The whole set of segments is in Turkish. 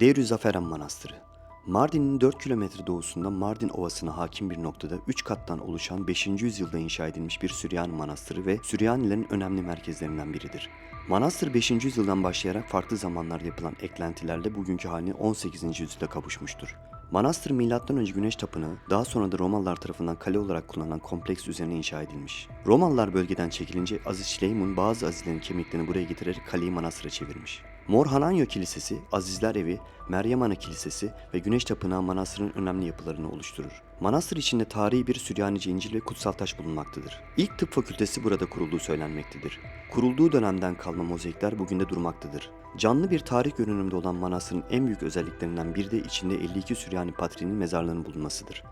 Deirü Zaferan Manastırı Mardin'in 4 kilometre doğusunda Mardin Ovası'na hakim bir noktada 3 kattan oluşan 5. yüzyılda inşa edilmiş bir Süryani manastırı ve Süryanilerin önemli merkezlerinden biridir. Manastır 5. yüzyıldan başlayarak farklı zamanlarda yapılan eklentilerle bugünkü haline 18. yüzyılda kavuşmuştur. Manastır M.Ö. Güneş Tapınağı, daha sonra da Romalılar tarafından kale olarak kullanılan kompleks üzerine inşa edilmiş. Romalılar bölgeden çekilince Aziz Şleymun bazı azizlerin kemiklerini buraya getirerek kaleyi manastıra çevirmiş. Mor Hananyo Kilisesi, Azizler Evi, Meryem Ana Kilisesi ve Güneş Tapınağı manastırın önemli yapılarını oluşturur. Manastır içinde tarihi bir Süryanice İncil ve kutsal taş bulunmaktadır. İlk tıp fakültesi burada kurulduğu söylenmektedir. Kurulduğu dönemden kalma mozaikler bugün de durmaktadır. Canlı bir tarih görünümde olan manastırın en büyük özelliklerinden biri de içinde 52 Süryani patriğinin mezarlarının bulunmasıdır.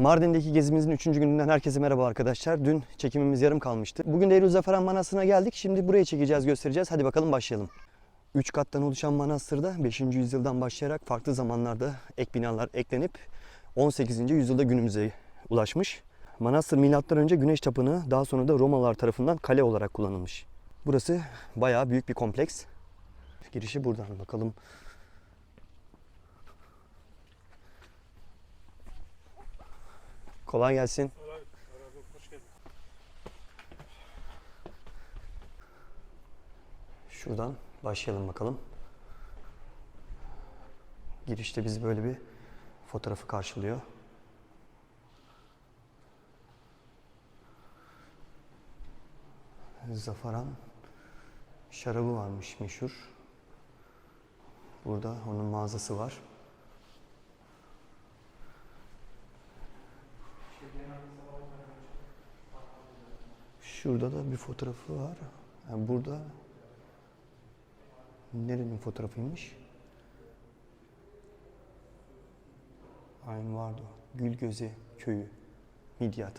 Mardin'deki gezimizin 3. gününden herkese merhaba arkadaşlar. Dün çekimimiz yarım kalmıştı. Bugün Eylül Zaferan Manastırı'na geldik. Şimdi buraya çekeceğiz, göstereceğiz. Hadi bakalım başlayalım. 3 kattan oluşan manastırda 5. yüzyıldan başlayarak farklı zamanlarda ek binalar eklenip 18. yüzyılda günümüze ulaşmış. Manastır milattan önce Güneş Tapınağı daha sonra da Romalılar tarafından kale olarak kullanılmış. Burası bayağı büyük bir kompleks. Girişi buradan bakalım. Kolay gelsin. Şuradan başlayalım bakalım. Girişte bizi böyle bir fotoğrafı karşılıyor. Zafaran şarabı varmış meşhur. Burada onun mağazası var. Şurada da bir fotoğrafı var. Yani burada nerenin fotoğrafıymış? Aynı vardı. Gülgöze köyü. Midyat.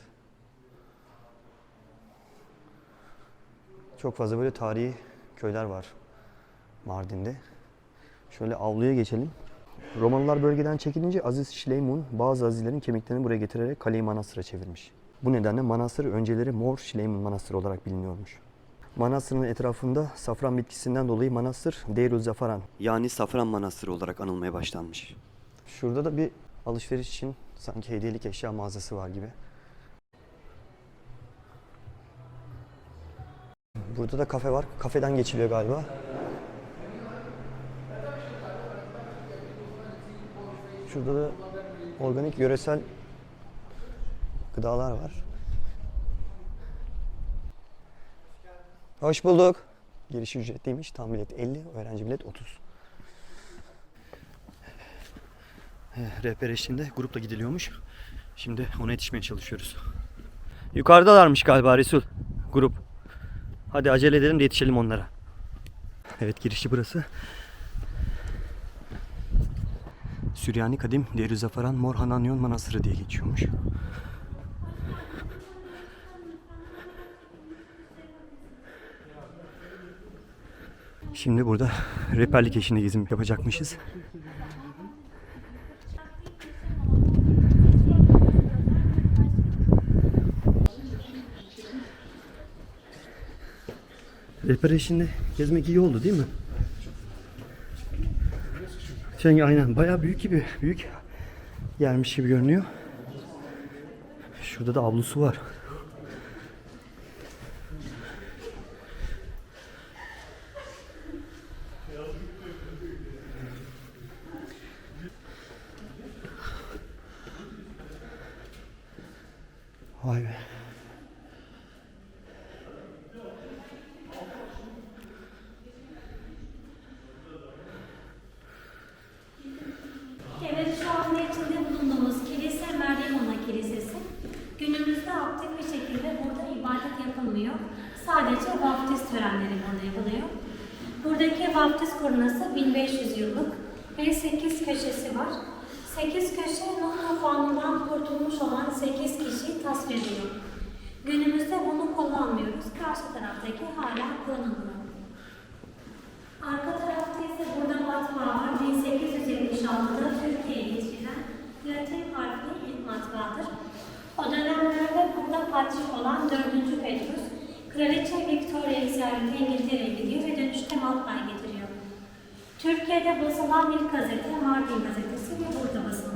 Çok fazla böyle tarihi köyler var Mardin'de. Şöyle avluya geçelim. Romalılar bölgeden çekilince Aziz Şleymun bazı azizlerin kemiklerini buraya getirerek kaleyi manastıra çevirmiş. Bu nedenle manastır önceleri Mor Şleymun Manastırı olarak biliniyormuş. Manastırın etrafında safran bitkisinden dolayı manastır Deirül Zafaran. Yani Safran Manastırı olarak anılmaya başlanmış. Şurada da bir alışveriş için sanki hediyelik eşya mağazası var gibi. Burada da kafe var. Kafeden geçiliyor galiba. Şurada da organik yöresel gıdalar var. Hoş bulduk. Giriş ücretliymiş. Tam bilet 50, öğrenci bilet 30. Eh, Rehber eşliğinde grupla gidiliyormuş. Şimdi ona yetişmeye çalışıyoruz. Yukarıdalarmış galiba Resul grup. Hadi acele edelim de yetişelim onlara. Evet girişi burası. Süryani Kadim Deir Zafaran Mor Hananyon Manastırı diye geçiyormuş. Şimdi burada rehberlik eşliğinde gezim yapacakmışız. Rehber eşliğinde gezmek iyi oldu değil mi? Çünkü aynen bayağı büyük gibi büyük yermiş gibi görünüyor. Şurada da avlusu var. Vay be. Evet, şu anda içinde bulunduğumuz kilise Meryem Ana Kilisesi. Günümüzde aktif bir şekilde burada ibadet yapılmıyor. Sadece vaftiz törenleri burada yapılıyor. Buradaki vaftiz korunası 1500 yıllık ve 8 köşesi var. 8 köşe Nuh tufanından kurtulmuş olan 8 kişiyi tasvir ediyor. Günümüzde bunu kullanmıyoruz. Karşı taraftaki hala kullanılıyor. Arka tarafta ise burada matbaa var. 1876'da Türkiye'ye getirilen Latin harfli ilk matbaadır. O dönemlerde burada patrik olan 4. Petrus, Kraliçe Victoria'yı ziyarete İngiltere'ye gidiyor ve dönüşte matbaa getiriyor. Türkiye'de basılan ilk gazete Mardin gazetesi ve burada basılmış.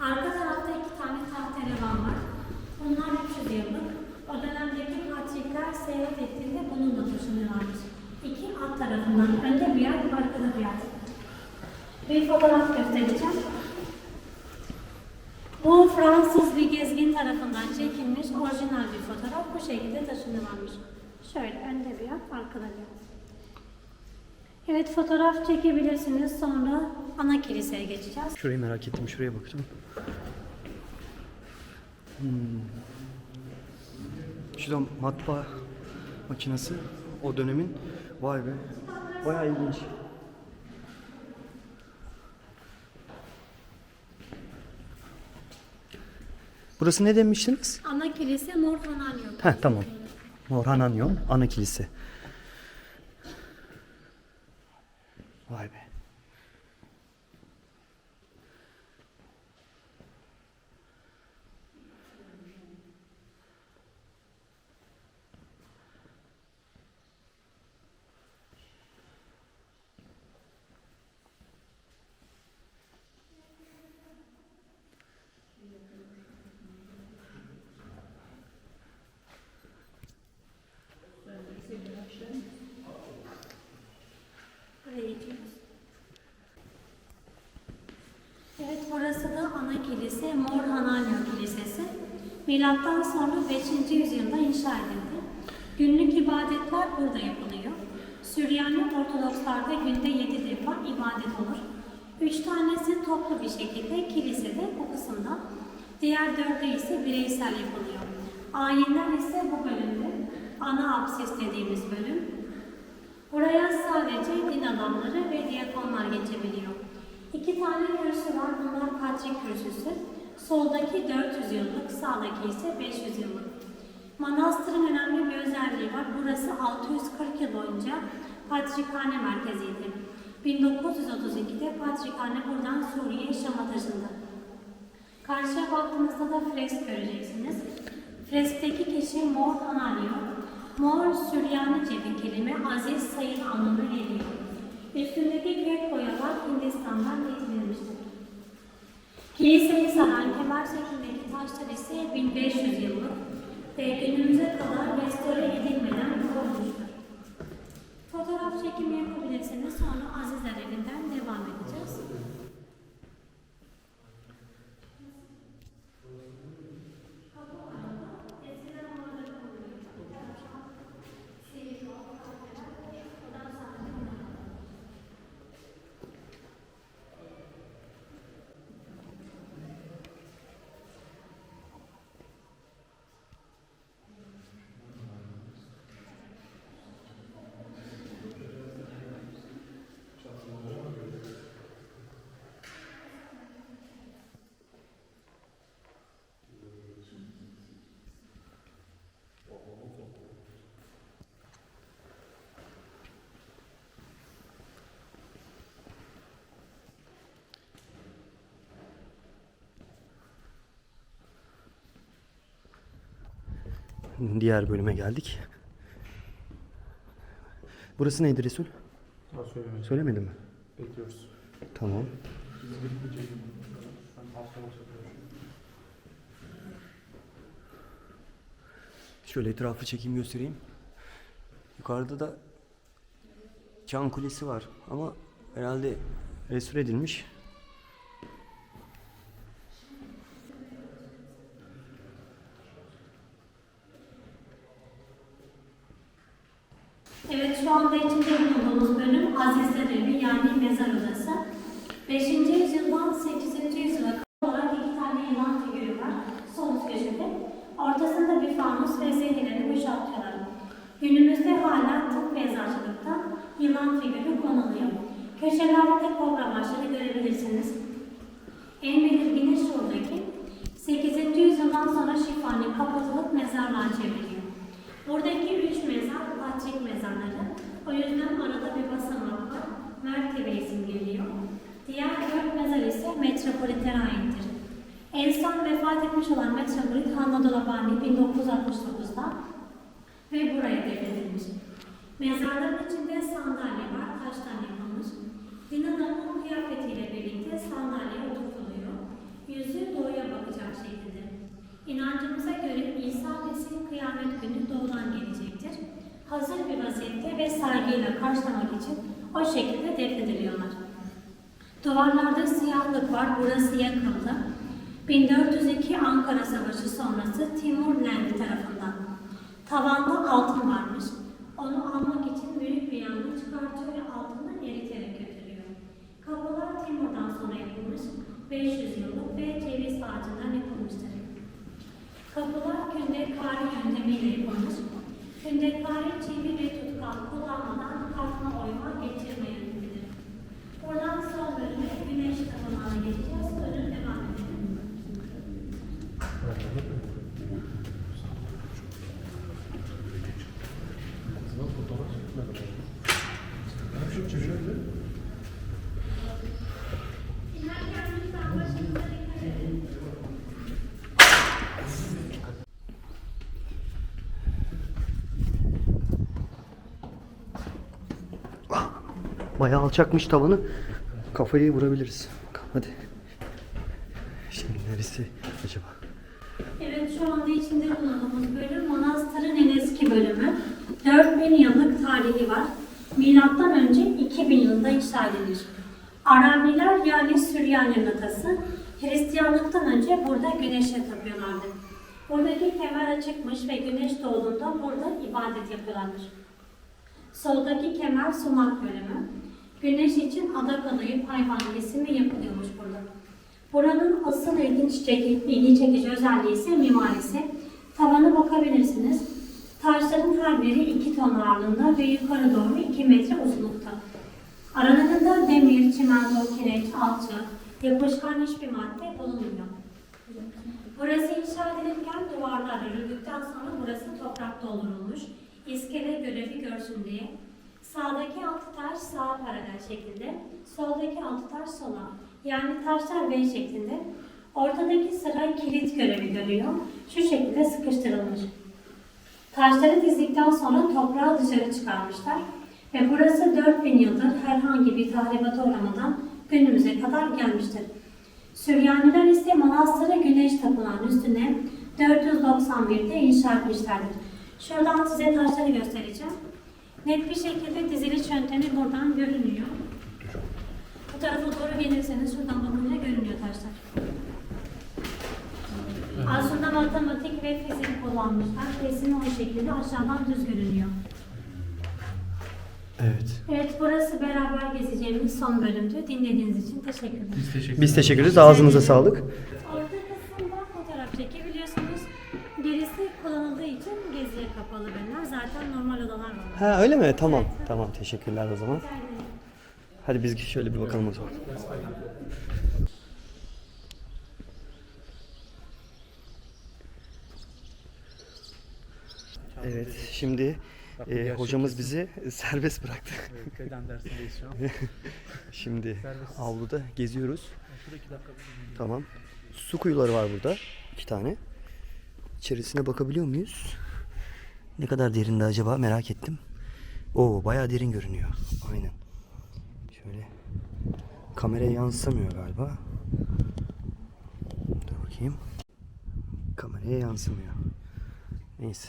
Arka tarafta iki tane tahterevan var. Bunlar 300 yıllık. O dönemdeki patrikler seyahat ettiğinde bununla taşınıyorlarmış. İki at tarafından. Önde bir yer, arkada bir yer. Bir fotoğraf göstereceğim. Bu Fransız bir gezgin tarafından çekilmiş orijinal bir fotoğraf. Bu şekilde taşınıyorlarmış. Şöyle önde bir yer, arkada bir yer. Evet fotoğraf çekebilirsiniz. Sonra ana kiliseye geçeceğiz. Şurayı merak ettim. Şuraya bakacağım. Hmm. Şurada matbaa makinesi. O dönemin. Vay be. Bayağı ilginç. Burası ne demiştiniz? Ana kilise Mor Hananyo. Heh tamam. Orhan Anyon, ana kilise. Vay be. Milattan sonra 5. yüzyılda inşa edildi. Günlük ibadetler burada yapılıyor. Süryani Ortodokslarda günde 7 defa ibadet olur. Üç tanesi toplu bir şekilde kilisede bu kısımda. Diğer dördü ise bireysel yapılıyor. Ayinler ise bu bölümde. Ana absis dediğimiz bölüm. Buraya sadece din adamları ve diyakonlar geçebiliyor. İki tane kürsü var. Bunlar Patrik kürsüsü. Soldaki 400 yıllık, sağdaki ise 500 yıllık. Manastırın önemli bir özelliği var. Burası 640 yıl boyunca Patrikhane merkeziydi. 1932'de Patrikhane buradan Suriye, Şam'a taşındı. Karşıya baktığınızda da fresk göreceksiniz. Freskteki kişi Mor Hananyo. Mor Süryanice bir kelime, aziz, sayın anlamına geliyor. Üstündeki kök boyalar Hindistan'dan getirilmiştir. Kiliseyi saran kemer şeklindeki taşlar ise 1500 yıllık ve günümüze kadar restore edilmeden korunmuştur. Fotoğraf çekimi yapabilirsiniz, sonra Azizler evinden devam edeceğiz. Diğer bölüme geldik. Burası neydi Resul? Daha söylemedim. Söylemedi mi? Bekliyoruz. Tamam. Çekim. Şöyle etrafı çekeyim göstereyim. Yukarıda da Çan Kulesi var ama herhalde restore edilmiş. Evet, şu anda içinde bulunduğumuz bölüm Azizler Evi yani mezar odası. 5. yüzyıldan 8. yüzyıla kadar olarak iki tane yılan figürü var sol üst köşede. Ortasında bir fanus ve zehirleri boşaltıyorlar. Günümüzde hala tıp ve eczacılıkta yılan figürü konuluyor. Köşelerde de kobra başları görebilirsiniz. En belirgini şuradaki 8. yüzyıldan sonra şifane kapatılıp mezarlığa çevriliyor. Buradaki üç mezar Patrik mezarları. O yüzden arada bir basamak var. Mertebe isim geliyor. Diğer dört mezar ise metropolitene aittir. En son vefat etmiş olan metropolit Hanna 1969'da ve buraya devredilmiş. Mezarların içinde sandalye var, taştan yapılmış. Dinana'nın kıyafetiyle birlikte sandalye oturtuluyor. Yüzü doğuya bakacak şekilde. İnancımıza göre İsa Mesih kıyamet günü doğudan gelecektir. Hazır bir vaziyette ve saygıyla karşılamak için o şekilde defnediliyorlar. Duvarlarda siyahlık var, burası yakıldı. 1402 Ankara Savaşı sonrası Timur Lengi tarafından. Tavanda altın varmış. Onu almak için büyük bir yangın çıkartıyor ve altını eriterek götürüyor. Kapılar Timur'dan sonra yapılmış, 500 yıllık ve ceviz ağacından yapılmıştır. Kapılar kündekari yöntemiyle yapılmış. Kündekari çivi ve tutkal kullanmadan kalkma oyma geçirme yöntemidir. Buradan son bölüme güneş tapınağına geçeceğiz. Buyurun devam edelim. Bayağı alçakmış tavanı. Kafayı vurabiliriz. Bakalım hadi. Şimdi neresi acaba? Evet şu anda içinde bulunduğumuz bölüm manastırın en eski bölümü. 4000 yıllık tarihi var. Milattan önce 2000 yılında inşa edilir. Arabiler yani Süryani atası Hristiyanlıktan önce burada güneşe tapıyorlardı. Buradaki kemer açıkmış ve güneş doğduğunda burada ibadet yapıyorlarmış. Soldaki kemer sunak bölümü. Güneş için adak adayıp hayvan kesimi yapılıyormuş burada. Buranın asıl ilginç çekici, ilgi çekici özelliği ise mimarisi. Tavana bakabilirsiniz. Taşların her biri 2 ton ağırlığında ve yukarı doğru 2 metre uzunlukta. Aralarında demir, çimento, kireç, alçı, yapışkan hiçbir madde bulunmuyor. Burası inşa edilirken duvarlar örüldükten sonra burası toprak doldurulmuş. İskele görevi görsün diye. Sağdaki altı taş sağa paralel şekilde, soldaki altı taş sola. Yani taşlar V şeklinde. Ortadaki sıra kilit görevi görüyor. Şu şekilde sıkıştırılmış. Taşları dizdikten sonra toprağı dışarı çıkarmışlar. Ve burası 4000 yıldır herhangi bir tahribata uğramadan günümüze kadar gelmiştir. Süryaniler ise manastırı güneş tapınağının üstüne 491'de inşa etmişlerdir. Şuradan size taşları göstereceğim. Net bir şekilde diziliş yöntemi buradan görünüyor. Bu tarafa doğru gelirseniz şuradan bakınca görünüyor taşlar. Aslında matematik ve fizik kullanmışlar. Resmi o şekilde aşağıdan düz görünüyor. Evet. Evet, burası beraber gezeceğimiz son bölümdü. Dinlediğiniz için teşekkür ederim. Biz teşekkür Biz teşekkür ederiz. Ağzınıza sağlık. Kapalı bölümler. Zaten normal odalar var. Ha öyle mi? Tamam. Tamam teşekkürler o zaman. Hadi biz şöyle bir bakalım o zaman. Evet şimdi e, hocamız bizi serbest bıraktı. Evet, beden dersindeyiz şu an. Şimdi Serbest. avluda geziyoruz. Şurada iki dakika bir Tamam. Su kuyuları var burada. iki tane. İçerisine bakabiliyor muyuz? Ne kadar derinde acaba merak ettim. Oo bayağı derin görünüyor. Aynen. Şöyle kameraya yansımıyor galiba. Dur bakayım. Kameraya yansımıyor. Neyse.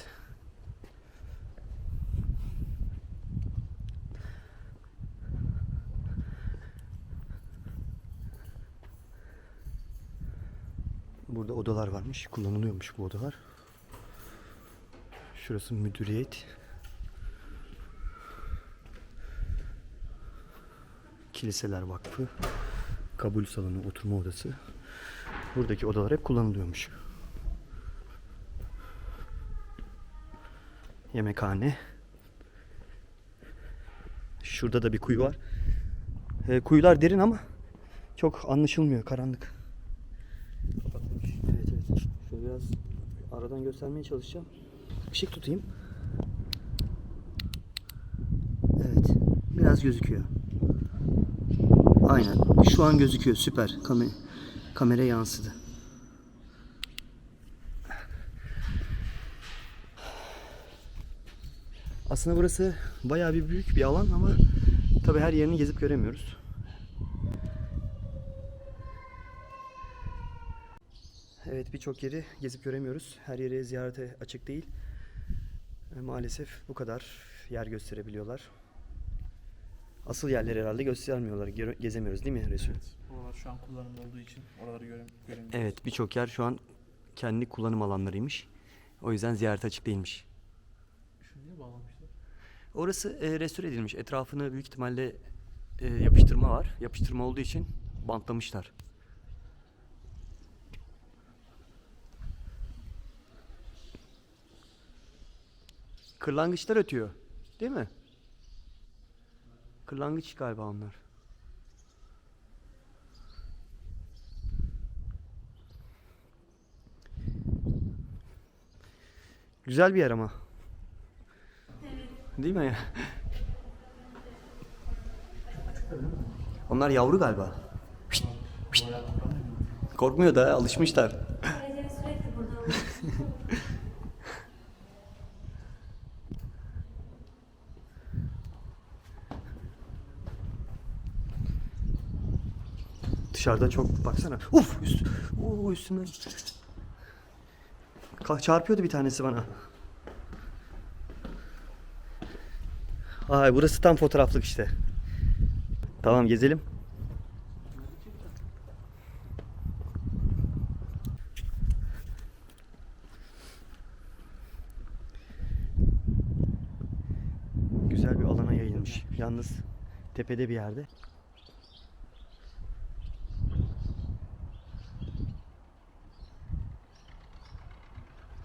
Burada odalar varmış. Kullanılıyormuş bu odalar. Şurası müdüriyet. Kiliseler Vakfı. Kabul salonu, oturma odası. Buradaki odalar hep kullanılıyormuş. Yemekhane. Şurada da bir kuyu var. E, kuyular derin ama çok anlaşılmıyor, karanlık. Evet evet. Şöyle biraz aradan göstermeye çalışacağım. Işık tutayım. Evet. Biraz gözüküyor. Aynen. Şu an gözüküyor. Süper. Kame kamera yansıdı. Aslında burası bayağı bir büyük bir alan ama tabii her yerini gezip göremiyoruz. Evet birçok yeri gezip göremiyoruz. Her yeri ziyarete açık değil. E, Maalesef bu kadar yer gösterebiliyorlar. Asıl yerleri herhalde göstermiyorlar. Gezemiyoruz değil mi Resul? Evet. Oralar şu an kullanımda olduğu için oraları göre göremiyoruz. Evet birçok yer şu an kendi kullanım alanlarıymış. O yüzden ziyarete açık değilmiş. Şunu niye bağlamışlar? Orası e, restore edilmiş. Etrafını büyük ihtimalle e, yapıştırma var. Yapıştırma olduğu için bantlamışlar. Kırlangıçlar ötüyor. Değil mi? Kırlangıç galiba onlar. Güzel bir yer ama. Değil mi? Onlar yavru galiba. Korkmuyor da alışmışlar. Dışarıda çok baksana. Uf üst, Oo, üstümden. Çarpıyordu bir tanesi bana. Ay burası tam fotoğraflık işte. Tamam gezelim. Güzel bir alana yayılmış. Yalnız tepede bir yerde.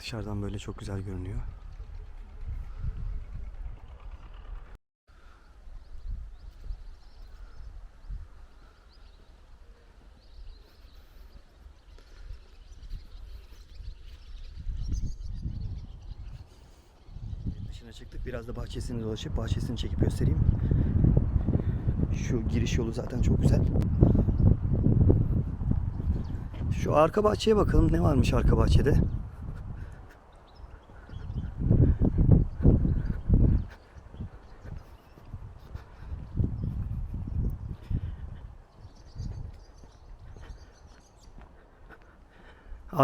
Dışarıdan böyle çok güzel görünüyor. Dışına çıktık. Biraz da bahçesini dolaşıp bahçesini çekip göstereyim. Şu giriş yolu zaten çok güzel. Şu arka bahçeye bakalım ne varmış arka bahçede.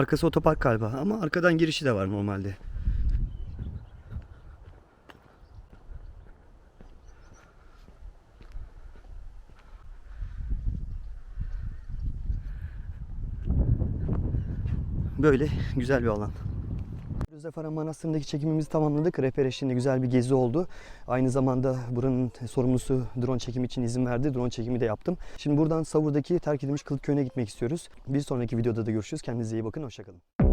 Arkası otopark galiba ama arkadan girişi de var normalde. Böyle güzel bir alan. Rüzdefaran Manastırı'ndaki çekimimizi tamamladık. Rehber eşliğinde güzel bir gezi oldu. Aynı zamanda buranın sorumlusu drone çekimi için izin verdi. Drone çekimi de yaptım. Şimdi buradan Savur'daki terk edilmiş Kılık Köyü'ne gitmek istiyoruz. Bir sonraki videoda da görüşürüz. Kendinize iyi bakın. Hoşçakalın.